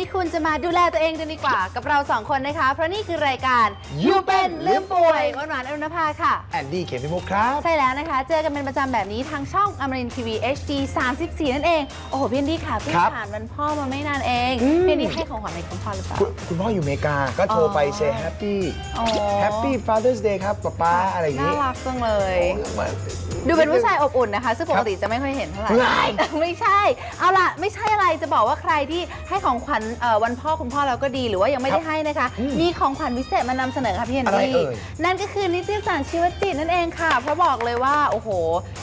ที่คุณจะมาดูแลตัวเองกันดีกว่า กับเราสองคนนะคะ เพราะนี่คือรายการ You เป็นลืมป่วยหวานหวานๆอรุณภาค่ะ แอนดี้เขมพิมุกครับ ใช่แล้วนะคะ เจอกันเป็นประจำแบบนี้ทางช่องอมรินทีวี HD 34 นั่นเอง โอ้โหพี่แอนดี้ค่ะเพิ่งครับผ่านวันพ่อมาไม่นานเองอืม พี่แอนดี้ให้ของขวัญอะไรคุณพ่อหรือเปล่า คุณคุณพ่ออยู่อเมริกา ก็โทรไป อ๋อเซแฮปปี้อ๋อแฮปปี้ฟา t ธอร์สเดย์ครับป๊าป๊าอะไรอย่างน่านี้รักจังเลยโอ้ยดูเป็นผู้ชายอบอุ่นนะคะ ซึ่งปกติจะไม่ค่อยเห็นเท่าไหร่เฮ้ยไม่ใช่ เอาล่ะ ไม่ใช่อะไรจะบอกว่าใครที่ให้ของขวัญเอ่อวันพ่อคุณพ่อเราก็ดีหรือว่ายังไม่ได้ให้นะคะมีของขวัญพิเศษมานำเสนอค่ะพี่แอนอะไรดี้เอ่ย นั่นก็คือนิตยสารชีวจิตนั่นเองค่ะ เพราะบอกเลยว่าโอ้โห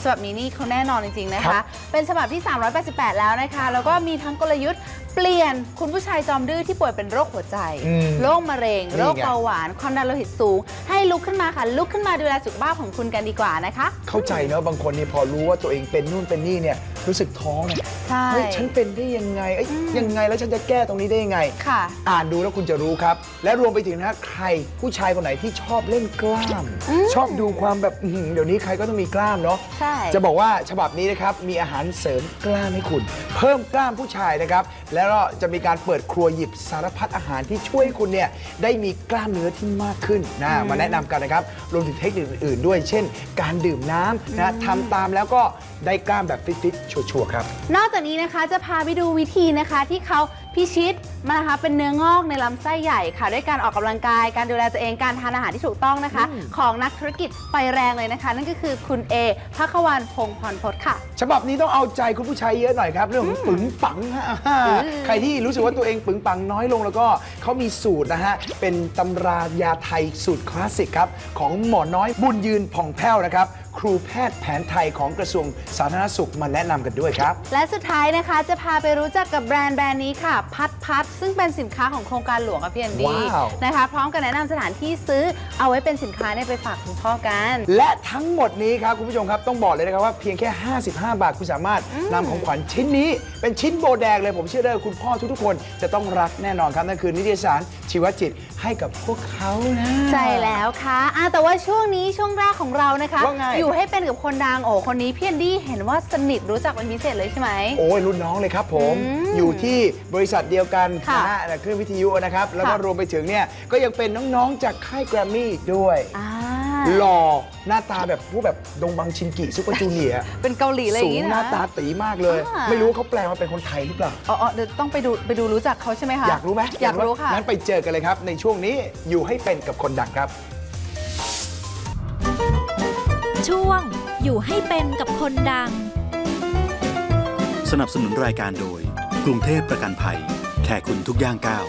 ฉบับนี้นี่เขาแน่นอนจริงๆนะครัคะ บ เป็นฉบับที่ 388 แล้วนะคะ แล้วก็มีทั้งกลยุทธ์เปลี่ยนคุณผู้ชายจอมดื้อที่ป่วยเป็นโรคหัวใจ อืม โรคมะเร็ง นี่ไง โรคเบาหวาน ความดันโลหิตสูง ให้ลุกขึ้นมาค่ะ ลุกขึ้นมาดูแลสุขภาพของคุณกันดีกว่านะคะ เข้าใจเนอะบางคนเนี่ยพอรู้ว่าตัวเองเป็นนู่นเป็นนี่เนี่ย รู้สึกท้อไงใช่ เฮ้ยฉันเป็นได้ยังไงเอ้ยอืมยังไงแล้วฉันจะแก้ตรงนี้ได้ยังไง ค่ะ อ่านดูแล้วคุณจะรู้ครับ และรวมไปถึงนะใครผู้ชายคนไหนที่ชอบเล่นกล้าม อืม ชอบดูความแบบอื้อหือเดี๋ยวนี้ใครก็ต้องมีกล้ามเนาะ ใช่ จะบอกว่าฉบับนี้นะครับ มีอาหารเสริมกล้ามให้คุณ เพิ่มกล้ามผู้ชายนะครับ แล้วก็จะมีการเปิดครัวหยิบสารพัดอาหารที่ช่วยให้คุณเนี่ยได้มีกล้ามเนื้อที่มากขึ้นนะมาแนะนำกันนะครับ รวมถึงเทคนิคอื่นๆด้วย เช่น การดื่มน้ำนะทำตามแล้วก็ได้กล้ามแบบฟิตๆชัวร์ๆครับ นอกจากนี้นะคะจะพาไปดูวิธีนะคะที่เขาพิชิตมานะคะเป็นเนื้องอกในลำไส้ใหญ่ค่ะ ด้วยการออกกำลังกาย การดูแลตัวเองการทานอาหารที่ถูกต้องนะคะ ของนักธุรกิจไฟแรงเลยนะคะ นั่นก็คือคุณเอพักวันพงศ์พรพศค่ะ ฉบับนี้ต้องเอาใจคุณผู้ชายเยอะหน่อยครับ เรื่องของปึงปังฮะอ่าใครที่รู้สึกว่าตัวเองปึงปังน้อยลงแล้วก็เขามีสูตรนะฮะ เป็นตำรายาไทยสูตรคลาสสิกครับ ของหมอน้อยบุญยืนผ่องแผ้วนะครับ ครูแพทย์แผนไทยของกระทรวงสาธารณสุขมาแนะนำกันด้วยครับ และสุดท้ายนะคะจะพาไปรู้จักกับแบรนด์แบรนด์นี้ค่ะ พัดพัดซึ่งเป็นสินค้าของโครงการหลวงค่ะพี่แอนดี้ว้าว นะคะ พร้อมกับแนะนำสถานที่ซื้อเอาไว้เป็นสินค้าเนี่ยไปฝากคุณพ่อกัน และทั้งหมดนี้ครับ คุณผู้ชมครับ ต้องบอกเลยนะครับว่าเพียงแค่ 55 บาท คุณสามารถนำของขวัญชิ้นนี้ เป็นชิ้นโบแดงเลยผมเชื่อได้ว่าคุณพ่อทุกๆคนจะต้องรักแน่นอนครับ นั่นคือนิตยสารชีวจิตให้กับพวกเขานะ ใช่แล้วค่ะอะแต่ว่าช่วงนี้ช่วงแรกของเรานะคะ ว่าไง อยู่ให้เป็นกับคนดังโอ้คนนี้พี่แอนดี้เห็นว่าสนิทรู้จักเป็นพิเศษเลยใช่ไหม โอ้ยรุ่นน้องเลยครับผมอืมอยู่ที่บริษัทเดียวกันค่ะนะฮะเครื่องวิทยุนะครับ แล้วก็ค่ะ รวมไปถึงเนี่ยก็ยังเป็นน้องๆจากค่ายแกรมมี่อีกด้วย อ่าหล่อหน้าตาแบบพวกแบบดงบังชินกิซุปเปอร์จูเนียร์เป็นเกาหลีเลยอสูย่างงนี้หนะน้าตาตีมากเลย อ่า ไม่รู้ว่าเขาแปลมาเป็นคนไทยหรือเปล่า อ๋ออ๋อเดี๋ยวต้องไปดูไปดูรู้จักเขาใช่ไหมคะอยากรู้ไหมอยากรู้ค่ะ งั้นไปเจอกันเลยครับ ในช่วงนี้อยู่ให้เป็นกับคนดังครับ ช่วง อยู่ให้เป็นกับคนดัง สนับสนุนรายการโดย กรุงเทพประกันภัย แค่คุณทุกย่างก้าว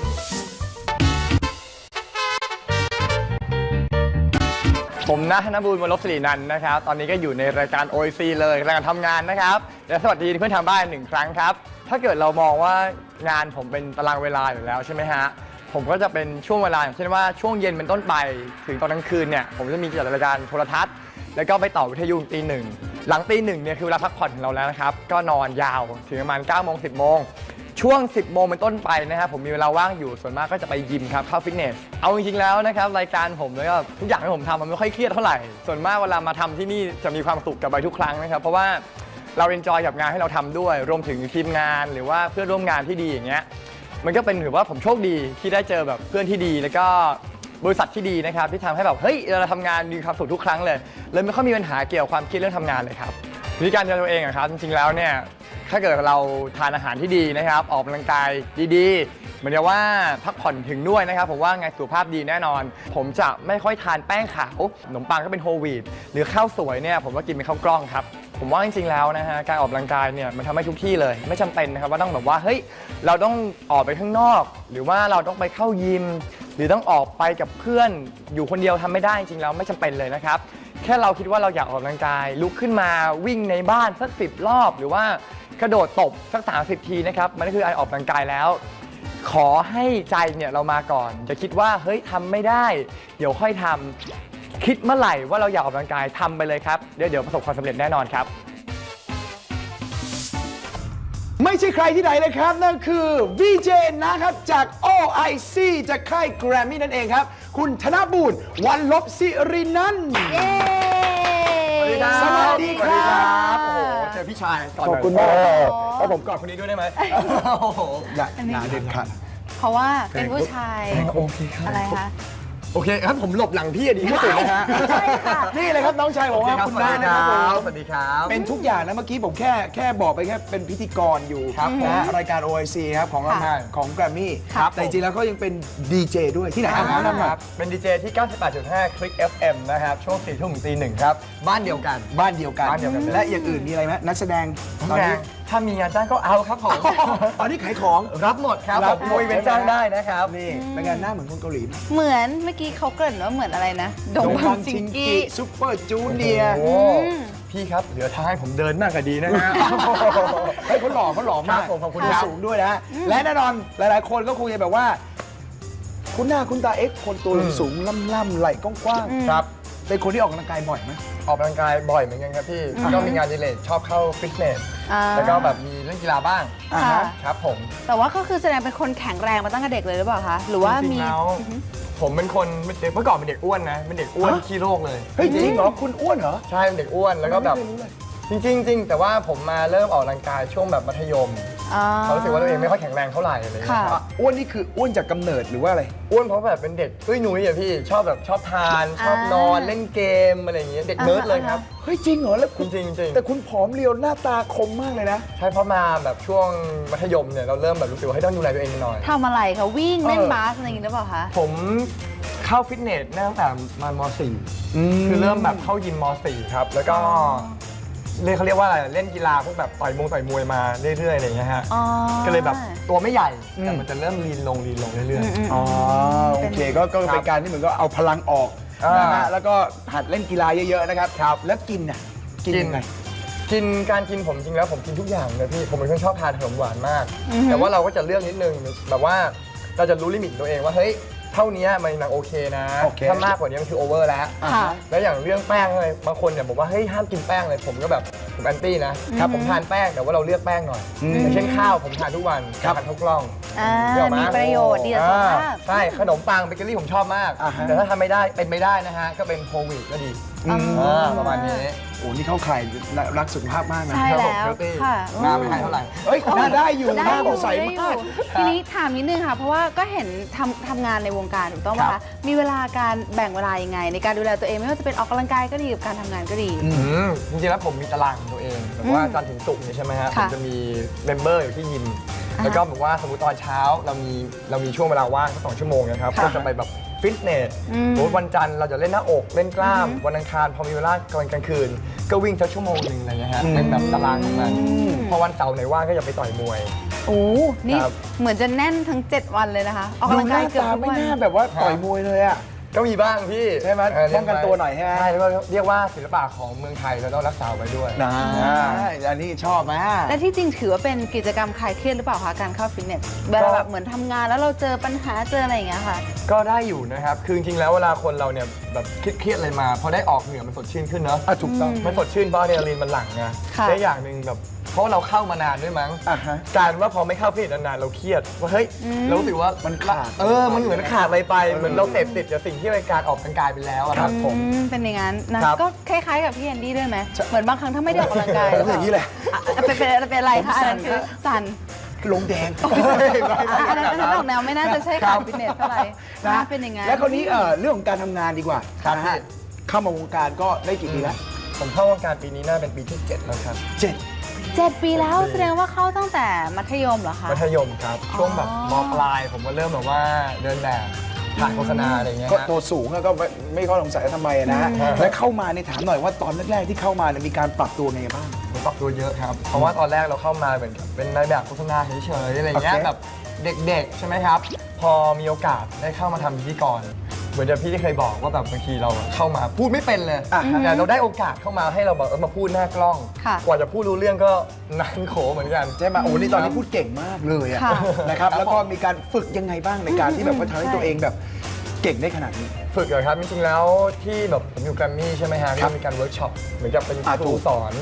ผมนะธนบูรณ์วรลบสิรินันท์นะครับ ตอนนี้ก็อยู่ในรายการ OIC เลยรายการทำงานนะครับ และสวัสดีเพื่อนทางบ้านหนึ่งครั้งครับ ถ้าเกิดเรามองว่างานผมเป็นตารางเวลาอยู่แล้วใช่ไหมฮะ ผมก็จะเป็นช่วงเวลาอย่างเช่นว่าช่วงเย็นเป็นต้นไป ถึงตอนกลางคืนเนี่ยผมจะมีจัดรายการโทรทัศน์ แล้วก็ไปต่อวิทยุตีหนึ่งหลังตีหนึ่งเนี่ยคือเวลาพักผ่อนของเราแล้วนะครับ ก็นอนยาวถึงประมาณ9ก้าโมงสิบโมงช่วง 10 โมงเป็นต้นไปนะครับผมมีเวลาว่างอยู่ส่วนมากก็จะไปยิมครับเข้าฟิตเนส เอาจริงๆแล้วนะครับรายการผมแล้วก็ทุกอย่างที่ผมทำมันไม่ค่อยเครียดเท่าไหร่ ส่วนมากเวลามาทำที่นี่จะมีความสุขกับไปทุกครั้งนะครับเพราะว่าเราเอนจอยกับงานที่เราทำด้วย รวมถึงทีมงานหรือว่าเพื่อนร่วมงานที่ดีอย่างเงี้ยมันก็เป็นถือว่าผมโชคดีที่ได้เจอแบบเพื่อนที่ดี แล้วก็ บริษัทที่ดีนะครับที่ทำให้แบบเฮ้ยเราทำงานมีความสุขทุกครั้งเลยเลยไม่ค่อยมีปัญหาเกี่ยวกับความครียดเรื่องทำงานเลยครับวิธีการดูแลตัวเองอะครับจริงๆแล้วเนี่ยถ้าเกิดเราทานอาหารที่ดีนะครับ ออกกำลังกายดีๆเหมือนกับว่าพักผ่อนถึงด้วยนะครับ ผมว่าไงสุขภาพดีแน่นอน ผมจะไม่ค่อยทานแป้งขาวขนมปังก็เป็นโฮลวีตหรือข้าวสวยเนี่ยผมก็กินเป็นข้าวกล้องครับ ผมว่าจริงๆแล้วนะฮะการออกกำลังกายเนี่ยมันทำให้ทุกที่เลย ไม่จำเป็นนะครับว่าต้องแบบว่าเฮ้ยเราต้องออกไปข้างนอก หรือว่าเราต้องไปเข้ายิม หรือต้องออกไปกับเพื่อนอยู่คนเดียวทำไม่ได้จริงๆแล้วไม่จำเป็นเลยนะครับ แค่เราคิดว่าเราอยากออกกำลังกาย ลุกขึ้นมาวิ่งในบ้านสักสิบรอบ หรือว่ากระโดดตบสัก 30 ทีนะครับมันก็คือการออกกำลังกายแล้ว ขอให้ใจเนี่ยเรามาก่อนจะคิดว่าเฮ้ยทำไม่ได้ เดี๋ยวค่อยทำคิดเมื่อไหร่ว่าเราอยากออกกำลังกายทำไปเลยครับเดี๋ยวเดี๋ยวประสบความสำเร็จแน่นอนครับ ไม่ใช่ใครที่ไหนเลยครับ นั่นคือ VJ นะครับ จาก OIC จากค่ายแกรมมี่นั่นเองครับ คุณธนบูรณ์วันลบสิรินันท์ เย้สวัสดีครับ โอ้โห เจอพี่ชายก่อนขอบคุณมาก แล้วผมกอดคนนี้ด้วยได้ไหมโอ้โห อย่าหนาเด็ดขาดเพราะว่าเป็นผู้ชาย โอเคครับ อะไรคะ โอเคครับผมหลบหลังพี่อะดีที่สุดนะฮะใช่ค่ะ นี่เลยครับน้องชายของว่าคุณน้านะครับผมสวัสดีครับ เป็นทุกอย่างนะเมื่อกี้ผมแค่แค่บอกไปแค่เป็นพิธีกรอยู่ครับนะรายการ OIC ครับของค่ะของแกรมมี่ครับแต่จริงๆแล้วก็ยังเป็นดีเจด้วยที่ไหนคอะรับแนะนำหน่อยเป็นดีเจที่ 98.5 คลิก FM นะครับ ช่วง4ทุ่มถึงตีหนึ่งครับ บ้านเดียวกัน บ้านเดียวกัน บ้านเดียวกัน และอย่างอื่นมีอะไรไหมนักแสดงตอนนี้ ถ้ามีงานจ้างก็เอาครับผม ตอนนี้ขายของ รับหมดครับรับผมคุยเป็นจ้างได้นะครับ นี่เป็นงานหน้าเหมือนคนเกาหลีไหมเหมือนเมื่อกี้เขาเกริ่นว่าเหมือนอะไรนะดงบังจิงกี้ ซุปเปอร์จูเนียร์โอ้พี่ครับเหลือทางให้ผมเดินมากกว่าดีนะฮะ เฮ้ยเขาหล่อเขาหล่อมากครับผมขอบคุณตัวครับ สูงด้วยนะและแน่นอนหลายๆ คนก็คงจะแบบว่า คุณหน้าคุณตาเอ็กซ์คนตัวสูงล่ำๆไหล่กว้างๆ ครับ เป็นคนที่ออกกำลังกายบ่อยไหม ออกกำลังกายบ่อยเหมือนกันครับพี่ก็มีงานอดิเลกชอบเข้าฟิตเนส อ่าแล้วก็แบบมีเล่นกีฬาบ้างอ่าค่ะฮะ ครับผมแต่ว่าก็คือแสดงเป็นคนแข็งแรงมาตั้งแต่เด็กเลยหรือเปล่าคะ หรือว่าจริมี งๆแล้วผมเป็นคนเด็กเมื่อก่อนเป็นเด็กอ้วนนะเป็นเด็กอ้วนฮะ ขี้โรคเลย เฮ้ยจริงเหรอคุณอ้วนเหรอใช่เป็นเด็กอ้วนแล้วก็แบบ ไม่เคยรู้เลย จริงๆจริงๆแต่ว่าผมมาเริ่มออกกำลังกายช่วงแบบมัธยมอ่า เขารู้สึกว่าตัวเองไม่ค่อยแข็งแรงเท่าไหร่อะไรอย่างเงี้ยค่ะครับอ้วนนี่คืออ้วนจากกำเนิดหรือว่าอะไร อ้วนเพราะแบบเป็นเด็กตุ้ยนุ้ยอะพี่ชอบแบบชอบทาน ชอบนอนเล่นเกมอะไรอย่างเงี้ยเด็กเนิร์ดเลยครับ เฮ้ยจริงเหรอแล้วจคุณริงๆจริง แต่คุณผอมเรียวหน้าตาคมมากเลยนะ ใช่เพราะมาแบบช่วงมัธยมเนี่ยเราเริ่มแบบรู้สึกว่าให้ต้องดูแลตัวเองหน่อย ทำอะไรคะวิ่งเล่นเออบาสอะไรอย่างงี้หรือเปล่าคะผมเข้าฟิตเนสตั้งแต่มาม .4 คือเริ่มแบบเข้ายิมม .4 ครับ แล้วก็ เรียกเขาเรียกว่าอะไรเล่นกีฬาพวกแบบต่อยมงต่อยมวยมาเรื่อยๆอะไรอย่างเงี้ยฮะอ๋อ ก็เลยแบบตัวไม่ใหญ่อืมแต่มันจะเริ่มลีนลงลีนลงเรื่อยอืมอ๋อโอเคก็ก็ครับเป็นการที่เหมือนก็เอาพลังออกอ่านนะฮะแล้วก็หัดเล่นกีฬาเยอะๆนะครับครับแล้วกินน่ะกินกิน ยังไง ๆ กินการกินผมจริงแล้วผมกินทุกอย่างเลยพี่ผมเป็นคนชอบทานขนมหวานมาก แต่ว่าเราก็จะเลือกนิดนึงแบบว่าเราจะรู้ลิมิตตัวเองว่าเฮ้ยเท่านี้มันยังโอเคนะ โอเค ถ้ามากกว่านี้มันคือโอเวอร์แล้ว ค่ะ แล้วอย่างเรื่องแป้งเลยบางคนเนี่ยบอกว่าเฮ้ยห้ามกินแป้งเลยผมก็แบบผมแอนตี้นะครับผมทานแป้งแต่ว่าเราเลือกแป้งหน่อยอืมอย่างเช่นข้าวผมทานทุกวันครับทานทุกกล้องอ่าเดี๋ยวมามีประโยชน์ดีต่อสุขภาพอ่ใช่ขนมปังเบเกอรี่ผมชอบมาก อ่าฮะ แต่ถ้าทำไม่ได้เป็นไม่ได้นะฮะก็เป็นโควิดก็ดีอืม อ่าประมาณนี้ โอ้นี่เข้าข่ายรักสุขภาพมากนะใช่ครับผมแล้วเฮลตี้ค่ะหน้าไม่หายเท่าไหร่เฮ้ยหน้าได้อยู่หได้น้าอผยู่มใสได้อมากยู่ทีนี้ถามนิดนึงค่ะ เพราะว่าก็เห็นทำทำงานในวงการถูกต้องไหมครัคะบ มีเวลาการแบ่งเวลายังไง ในการดูแลตัวเอง ไม่ว่าจะเป็นออกกำลังกายก็ดีกับการทำงานก็ดี อืมจริงๆแล้วผมมีตารางของตัวเองแบบว่าจันทร์ถึงศุกร์นี่ใช่ไหมฮะผค่ะมจะมีเมมเบอร์อยู่ที่ยิม อ่าแล้วก็บอกว่าสมมติตอนเช้าเรามีเรามีช่วงเวลาว่างสักสองชั่วโมงนะครับค่ะก็จะไปแบบ ฟิตเนสอืม สมมติวันจันทร์เราจะเล่นหน้าอกเล่นกล้าม วันอังคารพอมีเวลากลางกลางคืน ก็วิ่งสักชั่วโมงหนึ่งอะไรเงี้ยฮะเป็นแบบตารางของมันพอวันเสาร์ไหนว่างก็จะไปต่อยมวย โอ้นี่ครับ เหมือนจะแน่นทั้ง 7 วันเลยนะคะ ออกดูกำลังหกาน้ายเกือบตาทุกไม่วัน น่าแบบว่าต่อยมวยเลยอะ ก็มีบ้างพี่ใช่ไหมเป้องกันตัวหน่อยใช่ไหมใช่แล้วก็เรียกว่าศิลปะของเมืองไทยเราต้องรักษาไว้ด้วย นะอันนี้ชอบไหมและที่จริงถือว่าเป็นกิจกรรมคลายเครียดหรือเปล่าคะการเข้าฟิตเนสเวลาแบบเหมือนทำงานแล้วเราเจอปัญหาเจออะไรอย่างเงี้ยค่ะ ก็ได้อยู่นะครับ คือจริงๆแล้วเวลาคนเราเนี่ยแบบเครียดๆอะไรมาพอได้ออกเหงื่อมันสดชื่นขึ้นเนอะอะถูกต้อง มันสดชื่นเพราะอะดรีนาลีนมันหลั่งไงค่ะ และอย่างหนึ่งแบบ เพราะเราเข้ามานานด้วยมั้งอะฮะการว่าพอไม่เข้าฟิตเนสนานๆเราเครียดว่าเฮ้ยเรารู้สึกว่ามันขาด เออมันเหมือนขาดอะไรไปเหมือนเราเสพติดกับสิ่งที่เป็นการออกกำลังกายไปแล้วอะครับผม อืมเป็นอย่างนั้นนะ ครับ ก็คล้ายๆกับพี่แอนดี้ด้วยไหม เหมือนบางครั้งถ้าไม่ได้ออกกำลังกายแล้วอย่างนี้แหละ อะเป็นเป็นเป็นอะไรคะอันนั้นคือสั่นลงแดง อะอันนั้นอันนั้นออกแนวไม่น่าจะใช่การฟิตเนสเท่าไหร่นะนะเป็นอย่างนั้น แล้วคราวนี้เอ่อเรื่องของการทำงานดีกว่าครับนะฮะเข้ามาวงการก็ได้กี่ปีแล้วผมเข้าวงการปีนี้น่าเป็นปีที่เจ็ดแล้วครับ เจ็ด เจ็ดปีแล้วแสดงว่าเข้าตั้งแต่มัธยมเหรอคะ มัธยมครับ ช่วงแบบอ๋มอปลายผมก็เริ่มแบบว่าเดินแบบถ่ายโฆษณาอะไรอย่างเงี้ยก็ฮะ ตัวสูงอะก็ไม่ไม่ข้อสงสัยว่าทำไมอะนะอืม แล้วเข้ามาเนี่ยถามหน่อยว่าตอนแรกๆที่เข้ามาเนี่ยมีการปรับตัวไงบ้าง ผมปรับตัวเยอะครับ เพราะว่าตอนแรกเราเข้ามาเหมือนกับเป็นนายแบบโฆษณาเฉยๆอะไรเงี้ยโอเค แบบเด็กๆ ใช่ไหมครับ พอมีโอกาสได้เข้ามาทำพิธีกรเห มือนที่พี่ที่เคยบอกว่าแบบบางทีเราเข้ามาพูดไม่เป็นเลยอะฮะแต่เราได้โอกาสเข้ามาให้เราแบบเออมาพูดหน้ากล้อง ค่ะกว่าจะพูดรู้เรื่องก็นานโขเหมือนกัน ใช่ไหมโอ้นี่ตอนนี้พูดเก่งมากเลยอะค่ะ นะครับครับแล้วก็มีการฝึกยังไงบ้างในการที่แบบว่าทำให้ใช่ตัวเองแบบเก่งได้ขนาดนี้ ฝึกเหรอครับจริงๆแล้วที่แบบผมอยู่แกรมมี่ใช่ไหมฮะครัก็บมีการเวิร์กช็อปเหมือนกับเป็นอ่าครูถูกสอน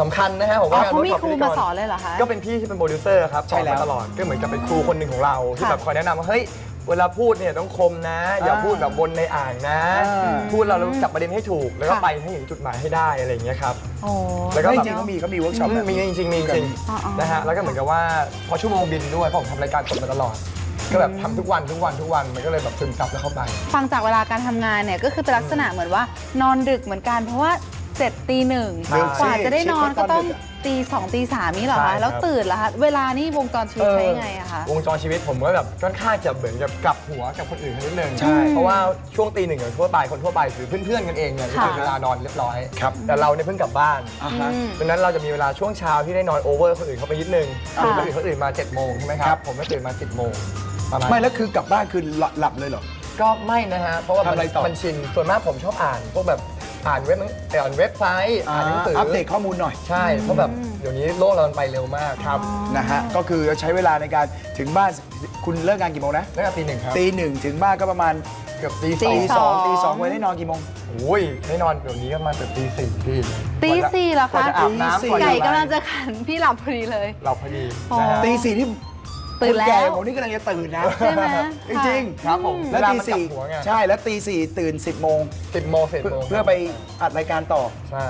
สำคัญนะฮะผมอ๋อว่าการเขาเวิร์มีกช็อปครูพิธีกมาสอนเลยเหรอคะ ก็เป็นพี่ที่เป็นโปรดิวเซอร์ครับใช่แล้วสอนมาตลอดก็เหมือนกับเป็นครูคนหนึ่งของเรา ที่ค่ะแบบคอยแนะนำว่าเฮ้ยเวลาพูดเนี่ยต้องคมนะ อย่าอ่าพูดแบบบนในอ่างนะ อ่า พูดเราเราจับประเด็นให้ถูก แล้วก็ค่ะ ไปให้ถึงจุดหมายให้ได้อะไรอย่างเงี้ยครับ โอ้แล้วก็ก็แบบจริงๆเขามีเขามีเวิร์กช็อปแบบมีจริงๆมีจริงอ๋อๆๆนะฮะแล้วก็เหมือนกับว่าพอชั่วโมงบินด้วยเพราะผมทำรายการสดมาตลอด ก็แบบทำทุกวันทุกวันทุกวันมันก็เลยแบบซึมซับแล้วเข้าไป ฟังจากเวลาการทำงานเนี่ยก็คือเป็นลักษณะเหมือนว่านอนดึกเหมือนกัน เพราะว่า เสร็จตีหนึ่งใช่กว่าจะได้นอนเช็คว่าตอนก็ต้องดึกอะตีสองตีสามนี่เหรอใช่ครัคะบ แล้วตื่นแล้วคะเวลานี่วงจรชีวิตใช้ไงอะคะ วงจรชีวิตผมก็แบบค่อนข้างจะเหมือนกับกลับหัวกับคนอื่นเขานิดนึงใช่เพราะว่าช่วงตีหนึ่งอย่างทั่วไปคนทั่วไปหรือเพื่อนๆกันเองเนี่ยจะค่ะถึงเวลานอนเรียบร้อย ครับ แต่เราเนี่ยเพิ่งกลับบ้านอ่าฮะ อืม ดังนั้นเราจะมีเวลาช่วงเช้าที่ได้นอนโอเวอร์คนอื่นเขาไปนิดนึงค่ะคือคนอื่นเขาตื่นมา7จ็ดโมงใช่ไหมคครัรับ บ ผมก็ตื่นมา10บโมงประมาณ ไม่แล้วคือกลับบ้านคือหลับหลับเลยเหรอ ก็ไม่นะฮะ เพราะว่าทำอะไรต่อ มันชิน ส่วนมากผมชอบอ่าน พวกแบบ อ่านเว็บอ่านเว็บไซต์อ่านหนังสืออัอัปเดตข้อมูลหน่อยใช่เพราะแบบเดี๋ยวนี้โลกเรามันไปเร็วมากครับนะฮะก็คือใช้เวลาในการถึงบ้านคุณเลิกงานกี่โมงนะตั้งแต่ตีหนึ่งครับตีหนึ่งถึงบ้านก็ประมาณเกือบตีตีสองตีสองตีสสององไว้ได้นอนกี่โมง โอ้ยได้นอนเดี๋ยวนี้ก็มาเกือบตีสี่พี่ ตีสี่เหรอกว่าคะจะอาบน้ำตีสี่ก่อนไก่จะกำลังจะขันพี่หลับพอดีเลย เราพอดีอ๋อนะฮะ ตีสี่ที่ ตื่นแล้วคก่ผมนี่กำลังจะตื่นนะใช่ไหมจริงๆครับผมแล้วตีเามันกบสี่หัวไง ใช่แล้วตีสี่ตื่น 10โมงสิบโมงสิบเพื่อโมงเพื่อไปอัดรายการต่อ ใช่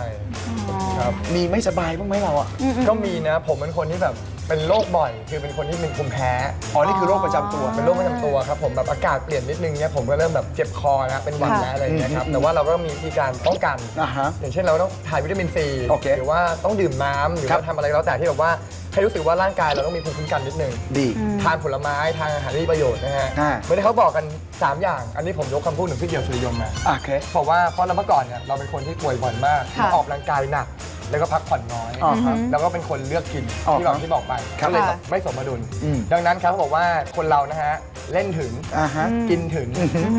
ครับ มีไม่สบายบ้างไหมเราอะก็มีนะ ผมเป็นคนที่แบบเป็นโรคบ่อย คือเป็นคนที่เป็นภูมิแพ้อ๋อนี่คือโรคประจำตัว เป็นโรคประจำตัวครับผมแบบอากาศเปลี่ยนนิดนึงเนี่ยผมก็เริ่มแบบเจ็บคอนะเป็นหวัดค่ะนะอะไรอย่างเงี้ยครับอืมแต่ว่าเราก็มีวิธีการป้องกัน อ่าฮะอย่างเช่นเราต้องทานวิตามินซีโอเคหรือว่าต้องดื่มน้ำหรือครับว่าทำอะไรก็แล้วแต่ที่แบบว่าให้รู้สึกว่าร่างกายเราต้องมีภูมิคุ้มกันนิดนึง ดี ทานผลไม้ทานอาหารที่มีประโยชน์นะฮะอ่าไม่ได้เขาบอกกัน 3 อย่าง อันนี้ผมยกคำพูดหนึ่งพี่เดียวสุริยมมาโอเค เพราะว่าเพราะเราเมื่อก่อนเนี่ยเราเป็นคนที่ป่วยบ่อยมากค่ะ ออกกำลังกายหนัก แล้วก็พักผ่อนน้อยอ่าฮะแล้วก็เป็นคนเลือกกินอ๋อที่บอกที่บอกไปครับก็เลยแบบค่ะไม่สมดุล อืม ดังนั้นครับเขาบอกว่าคนเรานะฮะเล่นถึงอ่าฮะกินถึง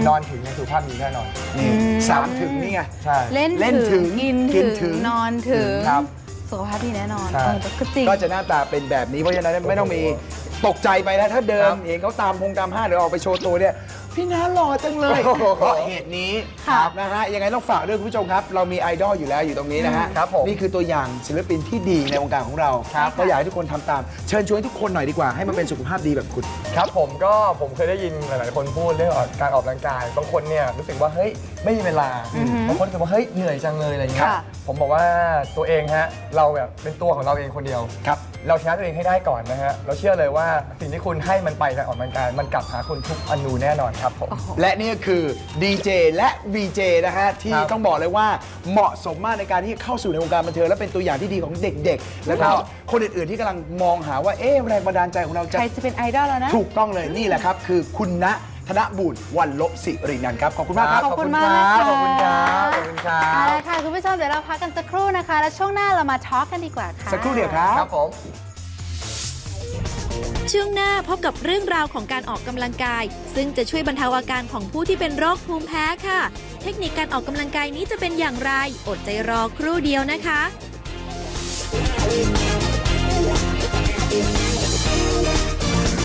นอนถึงในสุขภาพดีแน่นอนนี่สามถึงนี่ไง ใช่ เล่นเล่นถึถึงงกินกินถึถึงง นอนถึง ครับ สุขภาพดีแน่นอนใช่ เออก็จริง ก็จะหน้าตาเป็นแบบนี้เพราะฉะนั้นไม่ต้องมีตกใจไปนะถ้าเดิครันบเห็นเขาตามพงตามห้างหรือออกไปโชว์ตัวเนี่ย พี่น้าหล่อจังเลยโอ้โหเพราะเหตุนี้ค่ะนะฮะยังไงต้องฝากด้วยคุณผู้ชมครับ เรามีไอดอลอยู่แล้วอยู่ตรงนี้นะฮะครับผมนี่คือตัวอย่างศิลปินที่ดีในวงการของเราครับก็อยากให้ทุกคนทำตาม เชิญชวนให้ทุกคนหน่อยดีกว่าให้มันเป็นสุขภาพดีแบบคุณ ครับผมก็ผมเคยได้ยินหลาย ๆ คนพูดเรื่องการออกกำลังกายบางคนเนี่ยรู้สึกว่าเฮ้ยไม่มีเวลาอือฮึบางคนรู้สึกว่าเฮ้ยเหนื่อยจังเลยอะไรอย่างเงี้ยค่ะผมบอกว่าตัวเองฮะเราแบบเป็นตัวของเราเองคนเดียวครับเราชนะตัวเองให้ได้ก่อนนะฮะ เราเชื่อเลยว่าสิ่งที่คุณให้มันไปการออกกำลังกายมันกลับหาคุณทุกอนูแน่นอนครับผม และนี่ก็คือดีเจและ VJ นะฮะ ที่ครับต้องบอกเลยว่าเหมาะสมมากในการที่เข้าสู่ในวงการบันเทิงและเป็นตัวอย่างที่ดีของเด็กๆ แล้วก็ครับคนอื่นๆที่กำลังมองหาว่าเอ๊ะแรงบันดาลใจของเราจะ ใครจะเป็นไอดอลแล้วนะ ถูกต้องเลยนี่แหละครับ คือคุณณ ธนบุญวันลบสิรินันครับ ขอบคุณมากครับ ขอบคุณมากเลยขอบคุณครับขอบคุณครับเอาละค่ะ คุณผู้ชมเดี๋ยวเราพักกันสักครู่นะคะ แล้วช่วงหน้าเรามาทอล์กกันดีกว่าค่ะ สักครู่เดียวครับครับผมช่วงหน้าพบกับเรื่องราวของการออกกำลังกาย ซึ่งจะช่วยบรรเทาอาการของผู้ที่เป็นโรคภูมิแพ้ค่ะ เทคนิคการออกกำลังกายนี้จะเป็นอย่างไร อดใจรอครู่เดียวนะคะ